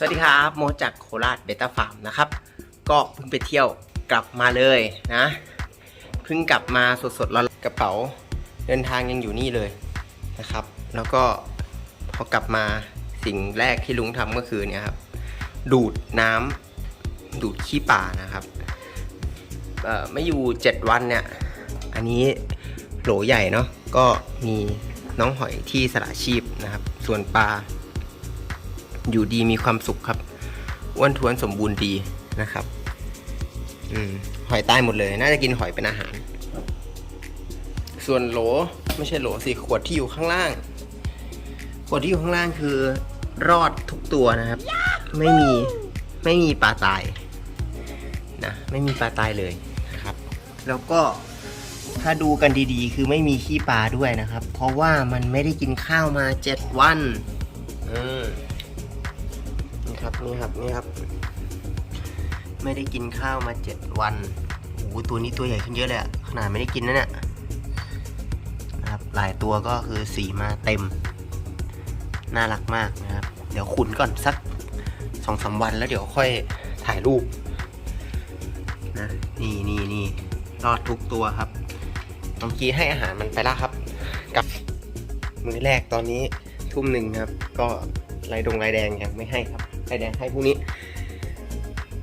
สวัสดีครับโมจากโคราชเบต้าฟาร์มนะครับ ก็เพิ่งไปเที่ยวกลับมาเลยนะเพิ่งกลับมาสดๆร้อนกระเป๋าเดินทางยังอยู่นี่เลยนะครับ แล้วก็พอกลับมาสิ่งแรกที่ลุงทำก็คือเนี่ยครับดูดน้ำดูดขี้ป่านะครับไม่อยู่ 7 วันเนี่ย อันนี้โหลใหญ่เนาะก็มีน้องหอยที่สละชีพนะครับ ส่วนปลา อยู่ดีมีความสุขครับอ้วนท้วนสมบูรณ์ดีนะครับ อืมหอยตายหมดเลย น่าจะกินหอยเป็นอาหาร ส่วนโหลไม่ใช่โหลสิขวดที่อยู่ข้างล่าง ขวดที่อยู่ข้างล่างคือ รอดทุกตัวนะครับ ไม่มีไม่มีปลาตายนะไม่มีปลาตายเลยนะครับ แล้วก็ถ้าดูกันดีๆ คือไม่มีขี้ปลาด้วยนะครับ เพราะว่ามันไม่ได้กินข้าวมาเจ็ดวันอืม นี่ครับนี่ครับนี่ครับ ไม่ได้กินข้าวมาเจ็ดวันโอ้โหตัวนี้ตัวใหญ่ขึ้นเยอะเลยอะขนาดไม่ได้กินนะเนี่ยนะครับหลายตัวก็คือสีมาเต็ม น่ารักมากนะครับ เดี๋ยวขุนก่อนสักสองสามวันแล้วเดี๋ยวค่อยถ่ายรูปนะนี่นี่นี่รอดทุกตัวครับเมื่อกี้ให้อาหารมันไปแล้วครับ กับมื้อแรกตอนนี้ทุ่มหนึ่งครับ ก็ลายดงลายแดงยังไม่ให้ครับ ลายแดงให้พรุ่งนี้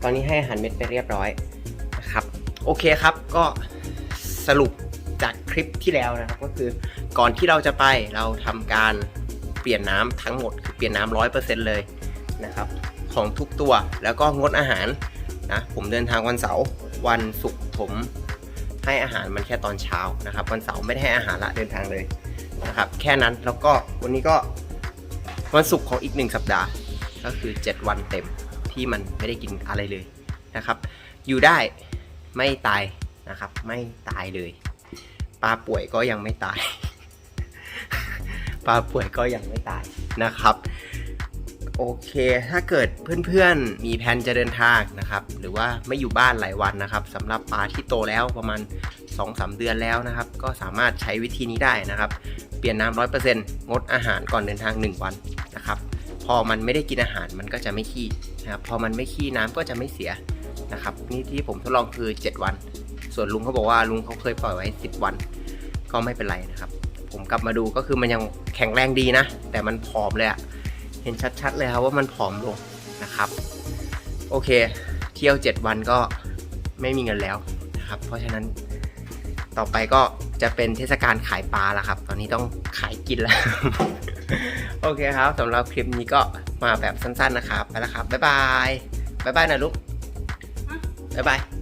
ตอนนี้ให้อาหารเม็ดไปเรียบร้อยนะครับ โอเคครับก็สรุปจากคลิปที่แล้วนะครับ ก็คือก่อนที่เราจะไปเราทำการเปลี่ยนน้ำทั้งหมดคือเปลี่ยนน้ำร้อยเปอร์เซ็นต์เลยนะครับของทุกตัวแล้วก็งดอาหารนะผมเดินทางวันเสาร์วันศุกร์ผมให้อาหารมันแค่ตอนเช้านะครับ วันเสาร์ไม่ได้ให้อาหารละเดินทางเลยนะครับ แค่นั้นแล้วก็วันนี้ก็วันศุกร์ของอีกหนึ่งสัปดาห์ ก็คือ 7 วันเต็มที่มันไม่ได้กินอะไรเลยนะครับ อยู่ได้ไม่ตายนะครับ ไม่ตายเลยปลาป่วยก็ยังไม่ตาย ปลาป่วยก็ยังไม่ตายนะครับโอเค ถ้าเกิดเพื่อนๆ มีแผนจะเดินทางนะครับ หรือว่าไม่อยู่บ้านหลายวันนะครับสำหรับปลาที่โตแล้วประมาณ 2-3 เดือนแล้วนะครับ ก็สามารถใช้วิธีนี้ได้นะครับ เปลี่ยนน้ำร้อยเปอร์เซ็นต์งดอาหารก่อนเดินทาง 1 วันนะครับ พอมันไม่ได้กินอาหารมันก็จะไม่ขี้นะครับพอมันไม่ขี้น้ำก็จะไม่เสียนะครับนี่ที่ผมทดลองคือ 7 วัน ส่วนลุงเขาบอกว่าลุงเขาเคยปล่อยไว้ 10 วัน ก็ไม่เป็นไรนะครับ ผมกลับมาดูก็คือมันยังแข็งแรงดีนะ แต่มันผอมเลยอะเห็นชัดๆเลยครับว่ามันผอมลงนะครับ โอเค เที่ยว 7 วันก็ไม่มีเงินแล้วนะครับ เพราะฉะนั้นต่อไปก็จะเป็นเทศกาลขายปลาแล้วครับ ตอนนี้ต้องขายกินแล้ว โอเคครับสำหรับคลิปนี้ก็มาแบบสั้นๆนะครับ ไปแล้วครับ บ๊ายบาย บ๊ายบายนะลูก บ๊ายบาย